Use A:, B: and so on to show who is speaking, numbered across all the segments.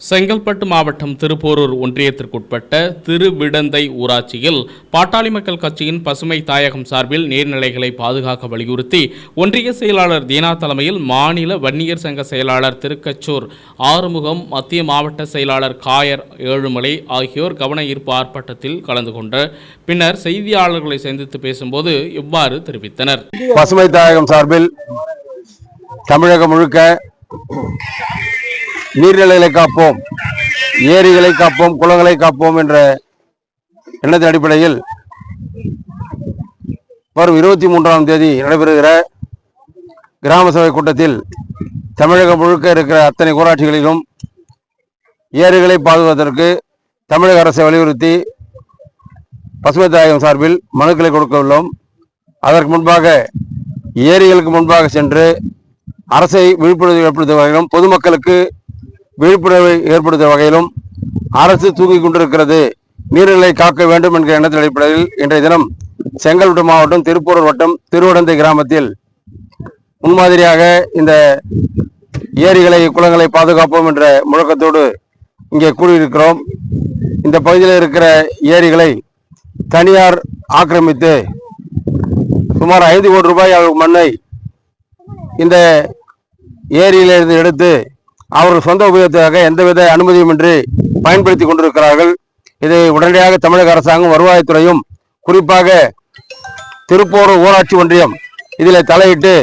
A: செங்கல்பட்டு மாவட்டம் திருப்போரூர் ஒன்றியத்திற்குட்பட்ட திருவிடந்தை ஊராட்சியில் பாட்டாளி மக்கள் கட்சியின் பசுமை தாயகம் சார்பில் நீர்நிலைகளை பாதுகாக்க வலியுறுத்தி ஒன்றிய செயலாளர் தீனா தலைமையில் மாநில வன்னியர் சங்க செயலாளர் திருக்கச்சூர் ஆறுமுகம் மத்திய மாவட்ட செயலாளர் காயர் ஏழுமலை ஆகியோர் கவன ஈர்ப்பு ஆர்ப்பாட்டத்தில் கலந்து கொண்டு பின்னர் செய்தியாளர்களை சந்தித்து பேசும்போது இவ்வாறு தெரிவித்தனர்.
B: பசுமை தாயகம் சார்பில் தமிழகம் முழுக்க நீர்நிலைகளை காப்போம் ஏரிகளை காப்போம் குளங்களை காப்போம் என்ற எண்ணத்தின் அடிப்படையில் வரும் இருபத்தி மூன்றாம் தேதி நடைபெறுகிற கிராம சபை கூட்டத்தில் தமிழகம் முழுக்க இருக்கிற அத்தனை ஊராட்சிகளிலும் ஏரிகளை பாதுகாப்பதற்கு தமிழக அரசை வலியுறுத்தி பசுமை தாயகம் சார்பில் மனுக்களை கொடுக்க உள்ளோம். அதற்கு முன்பாக ஏரிகளுக்கு முன்பாக சென்று அரசை விழிப்புணர்வு ஏற்படுத்தும் வகையிலும் பொதுமக்களுக்கு விழிப்புணர்வை ஏற்படுத்தும் வகையிலும் அரசு தூங்கிக் கொண்டிருக்கிறது. நீர்நிலை காக்க வேண்டும் என்கிற எண்ணத்தின் அடிப்படையில் இன்றைய தினம் செங்கல்பட்டு மாவட்டம் திருப்பூர் வட்டம் திருவடந்தை கிராமத்தில் முன்மாதிரியாக இந்த ஏரிகளை குளங்களை பாதுகாப்போம் என்ற முழக்கத்தோடு இங்கே கூடியிருக்கிறோம். இந்த பகுதியில் இருக்கிற ஏரிகளை தனியார் ஆக்கிரமித்து சுமார் ஐந்து கோடி ரூபாய் அவர்கள் மண்ணை இந்த ஏரியிலிருந்து எடுத்து அவர்கள் சொந்த உபயோகத்துக்காக எந்தவித அனுமதியுமின்றி பயன்படுத்தி கொண்டிருக்கிறார்கள். இதை உடனடியாக தமிழக அரசாங்கம் வருவாய்த்துறையும் குறிப்பாக திருப்பூர் ஊராட்சி ஒன்றியம் இதில் தலையிட்டு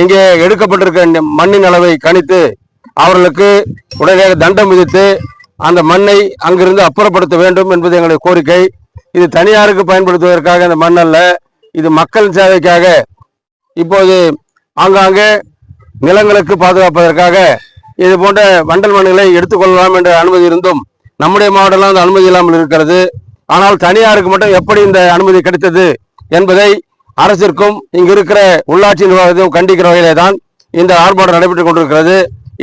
B: இங்கே எடுக்கப்பட்டிருக்க மண்ணின் அளவை கணித்து அவர்களுக்கு உடனடியாக தண்டம் விதித்து அந்த மண்ணை அங்கிருந்து அப்புறப்படுத்த வேண்டும் என்பது எங்களுடைய கோரிக்கை. இது தனியாருக்கு பயன்படுத்துவதற்காக இந்த மண் அல்ல இது மக்கள் சேவைக்காக. இப்போது ஆங்காங்கே நிலங்களுக்கு பாதுகாப்பதற்காக இது போன்ற வண்டல் மண்ணுகளை எடுத்துக்கொள்ளலாம் என்ற அனுமதி இருந்தும் நம்முடைய மாவட்டம்லாம் அந்த அனுமதி இல்லாமல் இருக்கிறது. ஆனால் தனியாருக்கு மட்டும் எப்படி இந்த அனுமதி கிடைத்தது என்பதை அரசிற்கும் இங்கு இருக்கிற உள்ளாட்சி நிர்வாகத்தையும் கண்டிக்கிற வகையிலே தான் இந்த ஆர்ப்பாட்டம் நடைபெற்றுக் கொண்டிருக்கிறது.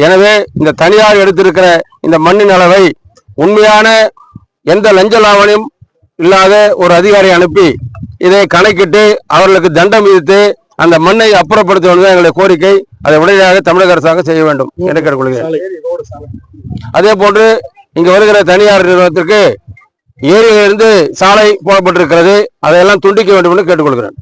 B: எனவே இந்த தனியார் எடுத்திருக்கிற இந்த மண்ணின் அளவை உண்மையான எந்த லஞ்ச லாவணியும் இல்லாத ஒரு அதிகாரியை அனுப்பி இதை கணக்கிட்டு அவர்களுக்கு தண்டம் விதித்து அந்த மண்ணை அப்புறப்படுத்த வேண்டும் எங்களுடைய கோரிக்கை. அதை உடனடியாக தமிழக அரசாங்கம் செய்ய வேண்டும் என்று கேட்டுக்கொள்கிறேன். அதே போன்று இங்கு வருகிற தனியார் நிறுவனத்திற்கு ஏரியிலிருந்து சாலை போடப்பட்டிருக்கிறது. அதையெல்லாம் துண்டிக்க வேண்டும் என்று கேட்டுக்கொள்கிறேன்.